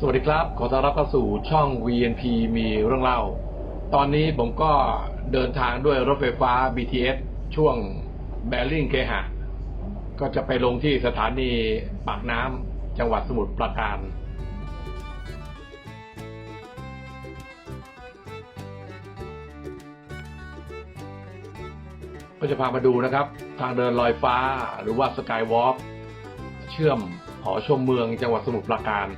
สวัสดีครับ ขอต้อนรับเข้าสู่ช่อง VNP มีเรื่องเล่า ตอนนี้ผมก็เดินทางด้วยรถไฟฟ้า BTS ช่วงแบริ่งเคหะ ก็จะไปลงที่สถานีปากน้ำจังหวัดสมุทรปราการก็จะพามาดูนะครับ ทางเดินลอยฟ้าหรือว่าสกายวอล์กเชื่อมหอชมเมืองจังหวัดสมุทรปราการ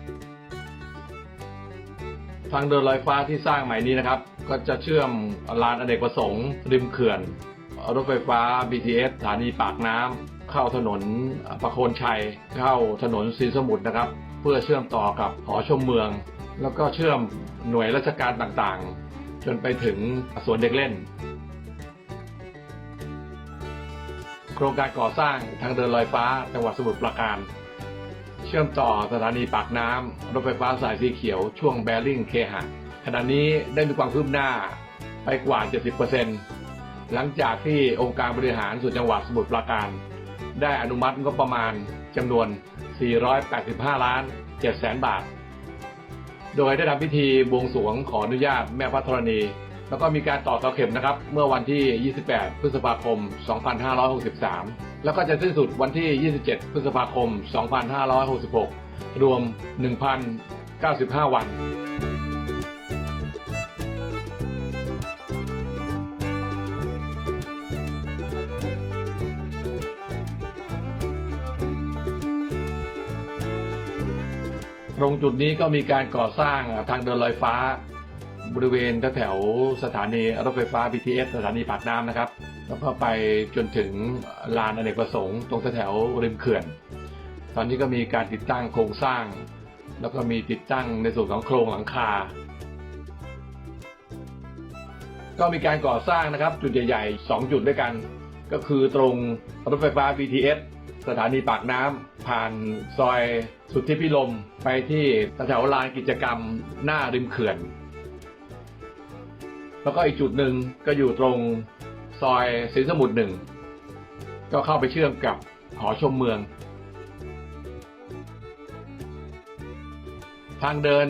างเดินลอยฟ้าที่สร้างใหม่นี้นะครับ ก็จะเชื่อมลานอเนกประสงค์ริมเขื่อนรถไฟฟ้า BTS สถานีปากน้ำเข้าถนนประโคนชัย เข้าถนนสีสมุทรนะครับ เพื่อเชื่อมต่อกับหอชมเมือง แล้วก็เชื่อมหน่วยราชการต่างๆ จนไปถึงสวนเด็กเล่น โครงการก่อสร้างทางเดินลอยฟ้าจังหวัดสมุทรปราการ เชื่อมต่อสถานีปากน้ำรถไฟฟ้าสายสีเขียวช่วงแบริ่งเคหะขณะนี้ได้มีความคืบหน้าไปกว่า 70%หลังจากที่องค์การบริหารส่วนจังหวัดสมุทรปราการ ได้อนุมัติงบประมาณจำนวน 485 ล้าน7แสนบาท โดยได้ทำพิธีบวงสรวงขออนุญาตแม่พระธรณี แล้วก็มีการต่อเสาเข็มนะครับ เมื่อวันที่ 28 พฤษภาคม 2563 แล้วก็จะสิ้นสุดวันที่ 27 พฤษภาคม 2566 รวม 1,095 วันตรงจุดนี้ก็มีการก่อสร้างทางเดินลอยฟ้า บริเวณแถวสถานีรถไฟฟ้า BTS สถานีปากน้ำนะครับ แล้วก็ไปจนถึงลานอเนกประสงค์ตรงแถวริมเขื่อน ตอนนี้ก็มีการติดตั้งโครงสร้าง แล้วก็มีติดตั้งในส่วนของโครงหลังคา ก็มีการก่อสร้างนะครับจุดใหญ่ๆ 2 จุดด้วยกัน ก็คือตรงรถไฟฟ้า BTS สถานีปากน้ำผ่านซอยสุทธิพิลมไปที่แถวลานกิจกรรมหน้าริมเขื่อน แล้วก็อีกจุดหนึ่งก็อยู่ตรงซอยสินสมุทรหนึ่งก็เข้าไปเชื่อมกับหอชมเมือง ทางเดิน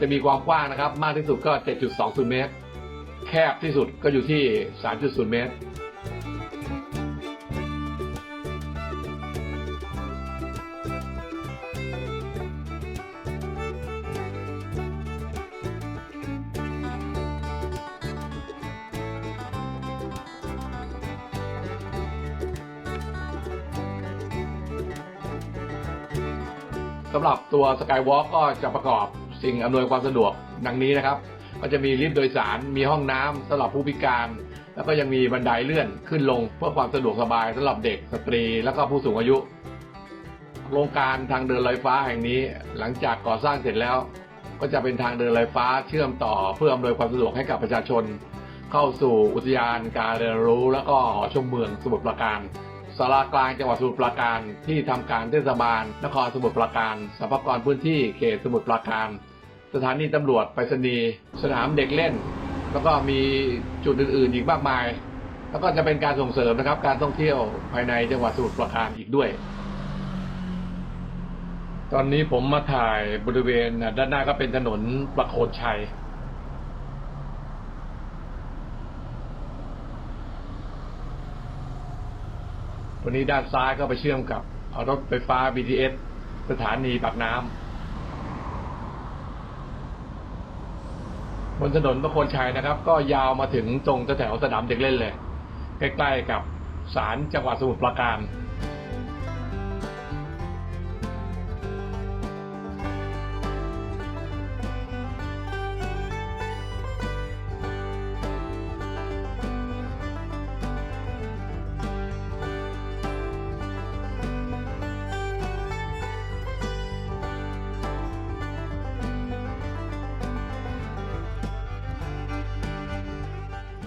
จะมีความกว้างนะครับ มากที่สุดก็ 7.20 เมตร แคบที่สุดก็อยู่ที่ 3.0 เมตร สำหรับตัวสกายวอล์กก็จะประกอบสิ่งอำนวยความสะดวกดังนี้นะครับ ก็จะมีลิฟต์โดยสาร มีห้องน้ำสำหรับผู้พิการ แล้วก็ยังมีบันไดเลื่อนขึ้นลง เพื่อความสะดวกสบายสำหรับเด็กสตรี แล้วก็ผู้สูงอายุ โครงการทางเดินลอยฟ้าแห่งนี้ หลังจากก่อสร้างเสร็จแล้ว ก็จะเป็นทางเดินลอยฟ้าเชื่อมต่อเพื่ออำนวยความสะดวกให้กับประชาชน เข้าสู่อุทยานการเรียนรู้ แล้วก็หอชมเมืองสมุทรปราการ สารากลางจังหวัดสมุทรปราการที่ทำการเทศบาล นครสมุทรปราการสรรพากรพื้นที่เขตสมุทรปราการ สถานีตำรวจไปรษณีย์สนามเด็กเล่น แล้วก็มีจุดอื่นๆอีกมากมาย แล้วก็จะเป็นการส่งเสริมนะครับ การท่องเที่ยวภายในจังหวัดสมุทรปราการอีกด้วย ตอนนี้ผมมาถ่ายบริเวณด้านหน้าก็เป็นถนนประโคนชัย วันนี้ด้านซ้ายก็ไปเชื่อมกับรถไฟฟ้า BTS สถานีปากน้ำบนถนนประโคนชัยนะครับ ก็ยาวมาถึงตรงแถวสนามเด็กเล่นเลย ใกล้ๆกับศาลจังหวัดสมุทรปราการ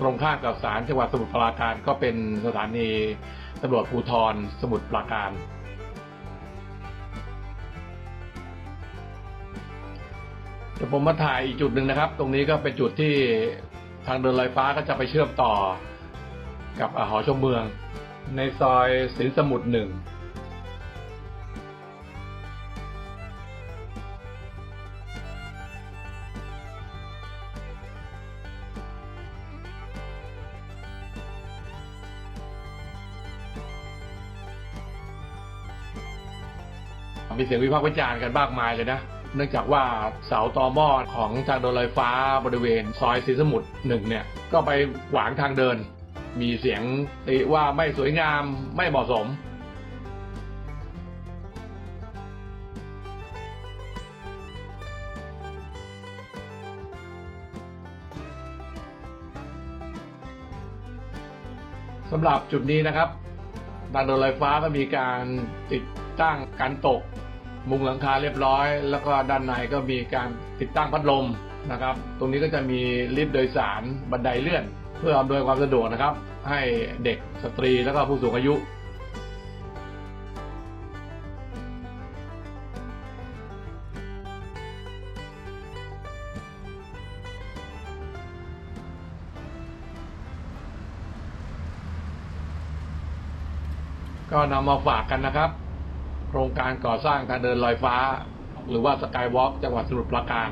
ตรงข้ามกับศาลจังหวัดสมุทรปราการก็เป็นสถานีตำรวจภูธรสมุทรปราการ เดี๋ยวผมมาถ่ายอีกจุดหนึ่งนะครับ ตรงนี้ก็เป็นจุดที่ทางเดินลอยฟ้าก็จะไปเชื่อมต่อกับอหอชมเมือง ในซอยสินสมุทรหนึ่ง มีเสียงวิพากษ์วิจารณ์กันมากมายเลยนะ เนื่องจากว่าเสาตอหม้อของทางเดินลอยฟ้าบริเวณซอยศรีสมุทรหนึ่งเนี่ย ก็ไปขวางทางเดิน มีเสียงติว่าไม่สวยงามไม่เหมาะสมสำหรับจุดนี้นะครับ ทางเดินลอยฟ้าก็มีการติดตั้งกันตก มุงหลังคาเรียบร้อย แล้วก็ด้านในก็มีการติดตั้งพัดลมนะครับ ตรงนี้ก็จะมีลิฟต์โดยสารบันไดเลื่อน เพื่ออำนวยความสะดวกนะครับ ให้เด็กสตรีแล้วก็ผู้สูงอายุ ก็นำมาฝากกันนะครับ โครงการก่อสร้างทางเดินลอยฟ้า หรือว่าสกายวอล์กจังหวัดสมุทรปราการ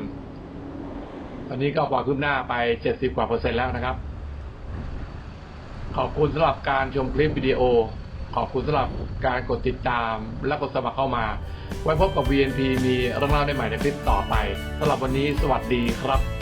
ตอนนี้ก็ความคืบหน้าไป 70 กว่าเปอร์เซ็นต์แล้วนะครับ ขอบคุณสำหรับการชมคลิปวิดีโอ ขอบคุณสำหรับการกดติดตาม และกดสมัครเข้ามา ไว้พบกับ VNP มีเรื่องเล่าได้ใหม่ในคลิปต่อไปสำหรับวันนี้สวัสดีครับ